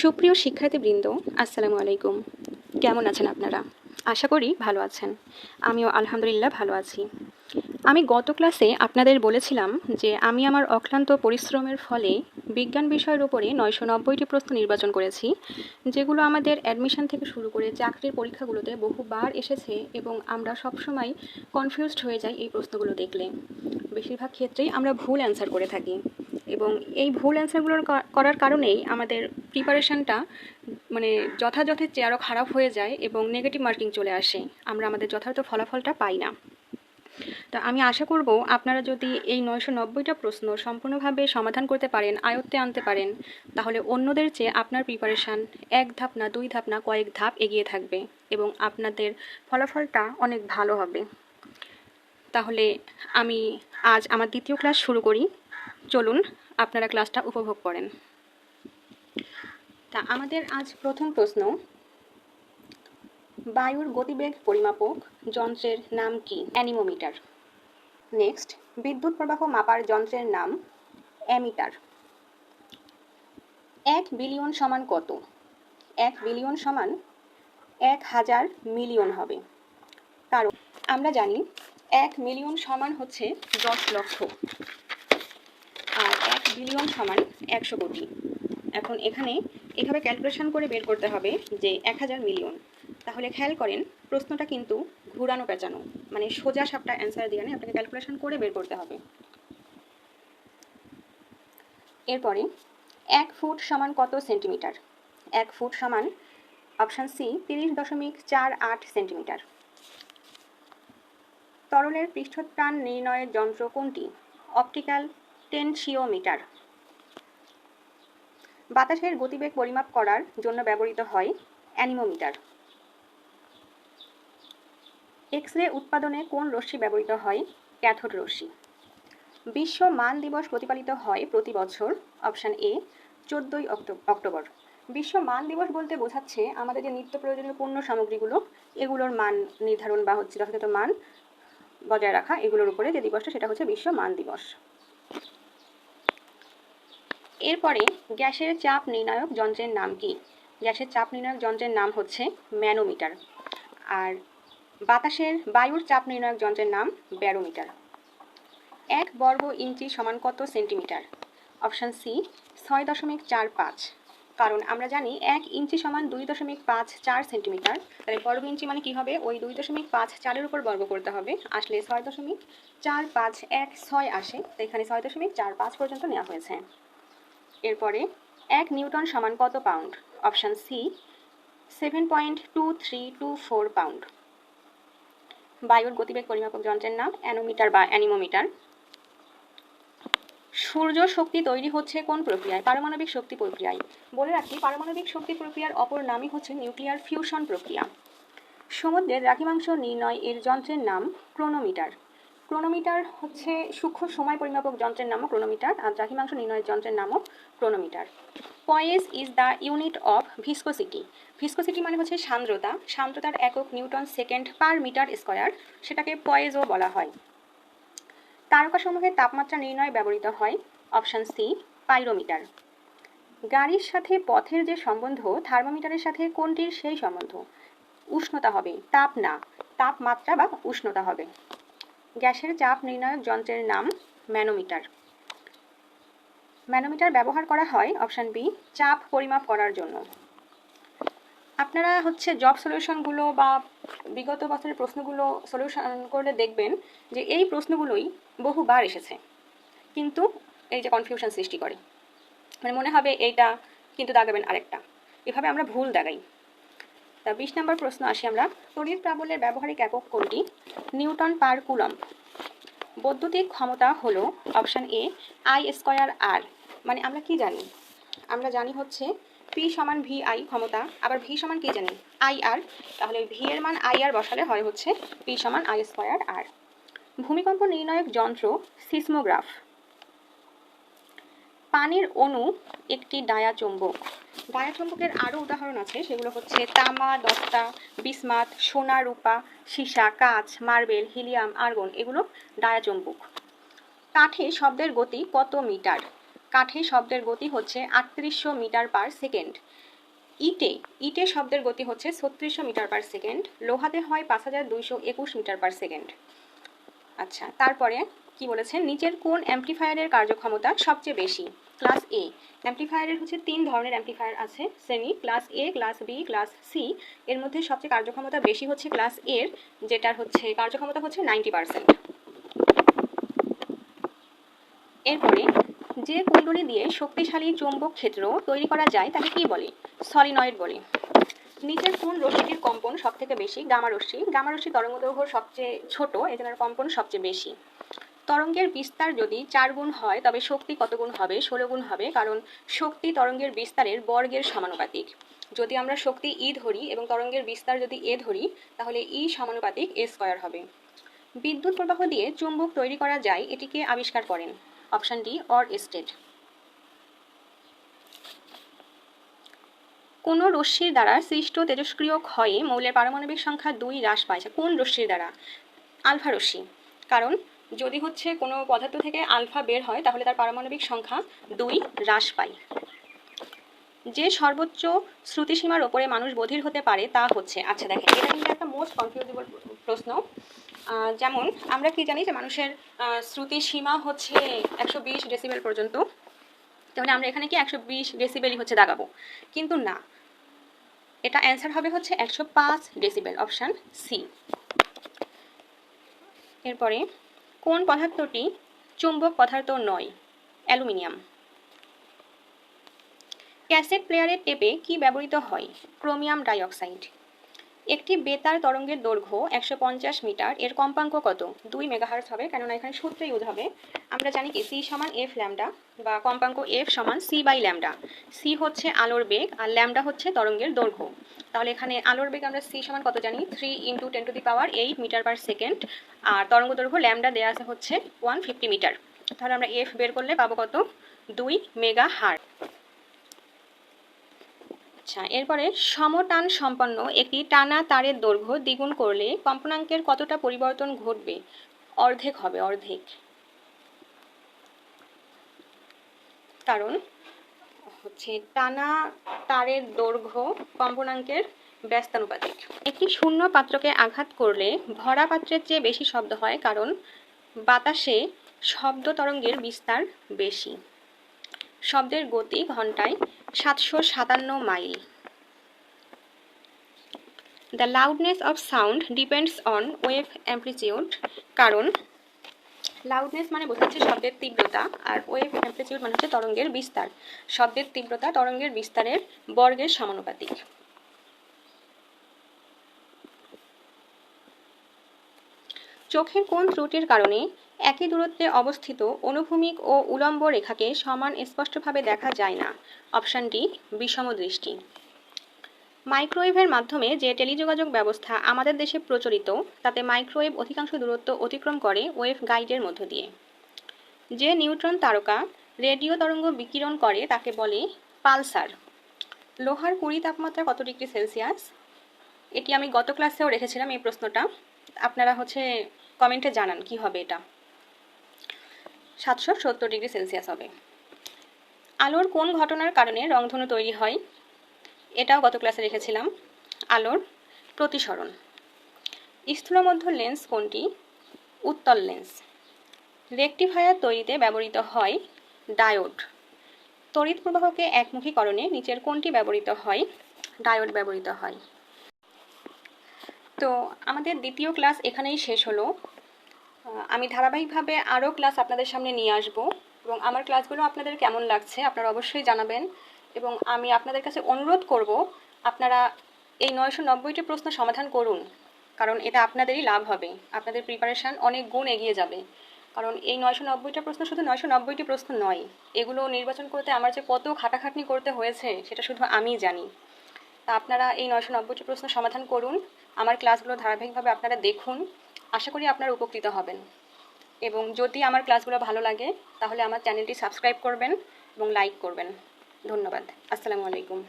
সুপ্রিয় শিক্ষার্থীবৃন্দ, আসসালামু আলাইকুম। কেমন আছেন আপনারা? আশা করি ভালো আছেন। আমিও আলহামদুলিল্লাহ ভালো আছি। আমি গত ক্লাসে আপনাদের বলেছিলাম যে আমি আমার অক্লান্ত পরিশ্রমের ফলে বিজ্ঞান বিষয়ের উপরে নয়শো নব্বইটি প্রশ্ন নির্বাচন করেছি, যেগুলো আমাদের অ্যাডমিশন থেকে শুরু করে চাকরির পরীক্ষাগুলোতে বহুবার এসেছে এবং আমরা সবসময় কনফিউজড হয়ে যাই এই প্রশ্নগুলো দেখলে। বেশিরভাগ ক্ষেত্রেই আমরা ভুল অ্যান্সার করে থাকি। এবং এই ভুল অ্যান্সারগুলোর করার কারণেই আমাদের প্রিপারেশনটা মানে যথাযথের চেয়ে আরও খারাপ হয়ে যায় এবং নেগেটিভ মার্কিং চলে আসে, আমরা আমাদের যথার্থ ফলাফলটা পাই না। তা আমি আশা করব আপনারা যদি এই নয়শো নব্বইটা প্রশ্ন সম্পূর্ণভাবে সমাধান করতে পারেন, আয়ত্তে আনতে পারেন, তাহলে অন্যদের চেয়ে আপনার প্রিপারেশান এক ধাপ না দুই ধাপ না কয়েক ধাপ এগিয়ে থাকবে এবং আপনাদের ফলাফলটা অনেক ভালো হবে। তাহলে আমি আজ আমার দ্বিতীয় ক্লাস শুরু করি। চলুন, আপনারা ক্লাসটা উপভোগ করেন। তা আমাদের আজ প্রথম প্রশ্ন, বায়ুর গতিবেগ পরিমাপক যন্ত্রের নাম কি? অ্যানিমোমিটার। নেক্সট, বিদ্যুৎ প্রবাহ মাপার যন্ত্রের নাম অ্যামিটার। এক বিলিয়ন সমান কত? এক বিলিয়ন সমান এক হাজার মিলিয়ন হবে। কারণ আমরা জানি এক মিলিয়ন সমান হচ্ছে দশ লক্ষ। বিলিয়ন সমান একশো কোটি। এখন এখানে এভাবে ক্যালকুলেশন করে বের করতে হবে যে এক হাজার মিলিয়ন। তাহলে খেয়াল করেন, প্রশ্নটা কিন্তু ঘুরানো পেঁচানো। মানে সোজা সাপটা অ্যান্সার দিয়ে আপনাকে ক্যালকুলেশন করে বের করতে হবে। এরপরে, এক ফুট সমান কত সেন্টিমিটার এক ফুট সমান অপশান সি তিরিশ দশমিক চার আট সেন্টিমিটার তরলের পৃষ্ঠটান নির্ণয়ের যন্ত্র কোনটি? অপটিক্যাল টেনশিওমিটার বাতাসের গতিবেগ পরিমাপ করার জন্য ব্যবহৃত হয় অ্যানিমোমিটার। এক্স রে উৎপাদনে কোন রশ্মি ব্যবহৃত হয়? ক্যাথোড রশ্মি। বিশ্ব মান দিবস প্রতিপালিত হয় প্রতি বছর, অপশান এ, চোদ্দোই অক্টোবর। বিশ্ব মান দিবস বলতে বোঝাচ্ছে আমাদের যে নিত্য প্রয়োজনীয় পণ্য সামগ্রীগুলো, এগুলোর মান নির্ধারণ বা হচ্ছে যথাযথ মান বজায় রাখা, এগুলোর উপরে যে দিবসটা, সেটা হচ্ছে বিশ্ব মান দিবস। এরপরে গ্যাসের চাপ নির্ণায়ক যন্ত্রের নাম কি? গ্যাসের চাপ নির্ণায়ক যন্ত্রের নাম হচ্ছে ম্যানোমিটার। আর বাতাসের বায়ুর চাপ নির্ণায়ক যন্ত্রের নাম ব্যারোমিটার। এক বর্গ ইঞ্চি সমান কত সেন্টিমিটার? অপশান সি, ছয় দশমিক চার পাঁচ। কারণ আমরা জানি এক ইঞ্চি সমান দুই দশমিক পাঁচ চার সেন্টিমিটার। তাহলে বর্গ ইঞ্চি মানে কি হবে? ওই দুই দশমিক পাঁচ চারের উপর বর্গ করতে হবে। আসলে ছয় দশমিক চার পাঁচ এক ছয় আসে। তো এখানে ছয় দশমিক চার পাঁচ পর্যন্ত নেওয়া হয়েছে। এরপরে এক নিউটন সমান কত pound option C seven point two three two four pound বায়ুর গতিবেগ পরিমাপক যন্ত্রের নাম অ্যানোমিটার বা অ্যানিমোমিটার। সূর্য শক্তি তৈরি হচ্ছে কোন প্রক্রিয়ায়? পারমাণবিক শক্তি প্রক্রিয়ায়। বলে রাখি, পারমাণবিক শক্তি প্রক্রিয়ার অপর নামই হচ্ছে নিউক্লিয়ার ফিউশন প্রক্রিয়া। সমুদ্রের দ্রাঘিমাংশ নির্ণয় এর যন্ত্রের নাম ক্রোনোমিটার। ক্রোনোমিটার হচ্ছে সূক্ষ্ম সময় পরিমাপক যন্ত্রের নামও ক্রোনোমিটার, আর দ্রাঘিমাংশ নির্ণয়ের যন্ত্রের নামও chronometer. Poise is the unit of viscosity. Viscosity মানে হচ্ছে সান্দ্রতা। সান্দ্রতার একক newton second per metre square, সেটাকে পয়েজও বলা হয়। তারকাসমূহের তাপমাত্রা নির্ণয়ে ব্যবহৃত হয়, অপশান সি, পাইরোমিটার। গাড়ির সাথে পথের যে সম্বন্ধ, থার্মোমিটারের সাথে কোনটির সেই সম্বন্ধ। উষ্ণতা হবে, তাপ না। তাপমাত্রা বা উষ্ণতা হবে। গ্যাসের চাপ নির্ণায়ক যন্ত্রের নাম ম্যানোমিটার। ম্যানোমিটার ব্যবহার করা হয় অপশান বি, চাপ পরিমাপ করার জন্য। আপনারা হচ্ছে জব সলিউশনগুলো বা বিগত বছরের প্রশ্নগুলো সলিউশন করলে দেখবেন যে এই প্রশ্নগুলোই বহুবার এসেছে। কিন্তু এই যে কনফিউশন সৃষ্টি করে। মানে মনে হবে এইটা, কিন্তু দাগাবেন আরেকটা। এভাবে আমরা ভুল দাগাই। তা বিশ নম্বর প্রশ্ন আসি আমরা। তড়িৎ প্রাবল্যের ব্যবহারিক একক কোনটি? নিউটন পার কুলম বৈদ্যুতিক ক্ষমতা হলো option A, I square R. মানে আমরা কি জানি? আমরা জানি হচ্ছে পি সমান ভি আই ক্ষমতা। আবার ভি সমান কি জানি? I R. তাহলে ভি এর মান আই আর বসালে হয় হচ্ছে পি সমান আই স্কয়ার আর। ভূমিকম্প নির্ণায়ক যন্ত্র, সিসমোগ্রাফ। পানির অণু একটি ডায়াচুম্বক। ডায়াচুম্বকের আরও উদাহরণ আছে, সেগুলো হচ্ছে তামা, দস্তা, বিসমাত, সোনা, রূপা, সীসা, কাঁচ, মার্বেল, হিলিয়াম, আর্গন, এগুলো ডায়াচুম্বক। কাঠে শব্দের গতি কত মিটার? কাঠে শব্দের গতি হচ্ছে আটত্রিশশো মিটার পার সেকেন্ড। ইটে ইটে শব্দের গতি হচ্ছে ছত্রিশশো মিটার পার সেকেন্ড। লোহাতে হয় পাঁচ হাজার দুইশো একুশ মিটার পার সেকেন্ড। আচ্ছা তারপরে কি বলেছেন? নিচের কোন অ্যাম্পলিফায়ারের কার্যক্ষমতা সবচেয়ে বেশি? ক্লাস এ অ্যাম্পলিফায়ারের হচ্ছে তিন ধরনের অ্যাম্পলিফায়ার আছে, শ্রেণি class A class B class C এর মধ্যে সবচেয়ে কার্যক্ষমতা বেশি হচ্ছে ক্লাস এর যেটার হচ্ছে, কার্যক্ষমতা হচ্ছে নাইনটি পার্সেন্ট এরপরে, যে কুণ্ডলী দিয়ে শক্তিশালী চৌম্বক ক্ষেত্র তৈরি করা যায়, তাকে কি বলে? সলিনয়েড বলে। নিচের কোন রশ্মিটির কম্পন সব থেকে বেশি? গামা রশ্মি। গামা রশ্মি তরঙ্গদৈর্ঘ্য সবচেয়ে ছোট, এজন্য কম্পন সবচেয়ে বেশি। তরঙ্গের বিস্তার যদি চার গুণ হয়, তবে শক্তি কত গুণ হবে? ষোলো গুণ হবে, কারণ শক্তি তরঙ্গের বিস্তারের বর্গের সমানুপাতিক। যদি আমরা শক্তি ই ধরি এবং তরঙ্গের বিস্তার যদি এ ধরি, তাহলে ই সমানুপাতিক এ স্কয়ার হবে। বিদ্যুৎ প্রবাহ দিয়ে চুম্বক তৈরি করা যায়, এটিকে আবিষ্কার করেন। অপশন ডি, অর এস্টেট কোন রশ্মির দ্বারা সৃষ্ট তেজস্ক্রিয় ক্ষয়ে মৌলের পারমাণবিক সংখ্যা দুই হ্রাস পাইছে কোন রশ্মির দ্বারা? আলফা রশ্মি। কারণ যদি হচ্ছে কোনো পদার্থ থেকে আলফা বের হয়, তাহলে তার পারমাণবিক সংখ্যা দুই হ্রাস পায়। যে সর্বোচ্চ শ্রুতিসীমার ওপরে মানুষ বধির হতে পারে, তা হচ্ছে আচ্ছা দেখেন, এটা কিন্তু একটা মোস্ট কনফিউজেবল প্রশ্ন। যেমন, আমরা কি জানি যে মানুষের শ্রুতিসীমা হচ্ছে একশো বিশ ডেসিবেল পর্যন্ত, তাহলে আমরা এখানে কি একশো বিশ ডেসিবেলই হচ্ছে দাগাবো? কিন্তু না, এটা অ্যান্সার হবে হচ্ছে একশো পাঁচ ডেসিবেল অপশান সি এরপরে কোন পদার্থটি চুম্বক পদার্থ নয়? অ্যালুমিনিয়াম। ক্যাসেট প্লেয়ারের টেপে কি ব্যবহৃত হয়? Chromium dioxide. একটি বেতার তরঙ্গের দৈর্ঘ্য একশো পঞ্চাশ মিটার, এর কম্পাঙ্ক কত? দুই মেগাহার্স হবে, কেননা এখানে সূত্রে ইউজ হবে। আমরা জানি কি সি সমান এফ ল্যামডা বা কম্পাঙ্ক এফ সমান সি বাই ল্যামডা সি হচ্ছে আলোর বেগ আর ল্যামডা হচ্ছে তরঙ্গের দৈর্ঘ্য। তাহলে এখানে আলোর বেগ আমরা সি সমান কত জানি? Three into ten two the power eight metre per second আর তরঙ্গ দৈর্ঘ্য ল্যামডা দেওয়া আছে হচ্ছে ওয়ান ফিফটি মিটার তাহলে আমরা এফ বের করলে পাবো কত? দুই মেগা হার্ট আচ্ছা এরপরে সমটান সম্পন্ন একটি টানা তারের দৈর্ঘ্য দ্বিগুণ করলে কম্পনাঙ্কের কতটা পরিবর্তন ঘটবে? অর্ধেক হবে, অর্ধেক। কারণ হচ্ছে টানা তারের দৈর্ঘ্য কম্পনাঙ্কের ব্যস্তানুপাতিক। একটি শূন্য পাত্রকে আঘাত করলে ভরা পাত্রের চেয়ে বেশি শব্দ হয় কারণ বাতাসে শব্দ তরঙ্গের বিস্তার বেশি। শব্দের গতি ঘন্টায় সাতশো সাতান্ন mile. The loudness of sound depends on wave amplitude কারণ লাউডনেস মানে বোঝাচ্ছে শব্দের তীব্রতা, আর ওয়েভ অ্যাম্প্লিটিউড মানে হচ্ছে তরঙ্গের বিস্তার। শব্দের তীব্রতা তরঙ্গের বিস্তারের বর্গের সমানুপাতিক। চোখের কোন ত্রুটির কারণে একই দূরত্বে অবস্থিত অনুভূমিক ও উলম্ব রেখাকে সমান স্পষ্টভাবে দেখা যায় না। অপশান ডি, বিষম দৃষ্টি। মাইক্রোওয়েভের মাধ্যমে যে টেলিযোগাযোগ ব্যবস্থা আমাদের দেশে প্রচলিত, তাতে মাইক্রোওয়েভ অধিকাংশ দূরত্ব অতিক্রম করে ওয়েভ গাইডের মধ্য দিয়ে। যে নিউট্রন তারকা রেডিও তরঙ্গ বিকিরণ করে তাকে বলে পালসার। লোহার কুড়ি তাপমাত্রা কত ডিগ্রি সেলসিয়াস? এটি আমি গত ক্লাসেও রেখেছিলাম এই প্রশ্নটা। আপনারা হচ্ছে কমেন্টে জানান কি হবে এটা। সাতশো সত্তর ডিগ্রি সেলসিয়াস হবে। আলোর কোন ঘটনার কারণে রংধনু তৈরি হয়? এটাও গত ক্লাসে রেখেছিলাম আলোর প্রতিসরণ। স্থূলমধ্য লেন্স কোনটি? উত্তল লেন্স। রেকটিফায়ার তৈরিতে ব্যবহৃত হয় ডায়োড। তড়িৎ প্রবাহকে একমুখীকরণে নিচের কোনটি ব্যবহৃত হয়? ডায়োড ব্যবহৃত হয়। তো আমাদের দ্বিতীয় ক্লাস এখানেই শেষ হলো। আমি ধারাবাহিকভাবে আরও ক্লাস আপনাদের সামনে নিয়ে আসব এবং আমার ক্লাসগুলো আপনাদের কেমন লাগছে আপনারা অবশ্যই জানাবেন এবং আমি আপনাদের কাছে অনুরোধ করব আপনারা এই নয়শো নব্বইটি প্রশ্ন সমাধান করুন, কারণ এটা আপনাদেরই লাভ হবে। আপনাদের প্রিপারেশান অনেক গুণ এগিয়ে যাবে। কারণ এই নয়শো নব্বইটা প্রশ্ন শুধু নয়শো নব্বইটি প্রশ্ন নয়, এগুলো নির্বাচন করতে আমার যে কত খাটাখাটনি করতে হয়েছে সেটা শুধু আমিই জানি। তা আপনারা এই নয়শো নব্বইটি প্রশ্ন সমাধান করুন, আমার ক্লাসগুলো ধারাবাহিকভাবে আপনারা দেখুন। আশা করি আপনারা উপকৃত হবেন। এবং যদি আমার ক্লাসগুলো ভালো লাগে, তাহলে আমার চ্যানেলটি সাবস্ক্রাইব করবেন এবং লাইক করবেন। ধন্যবাদ। আসসালামু আলাইকুম।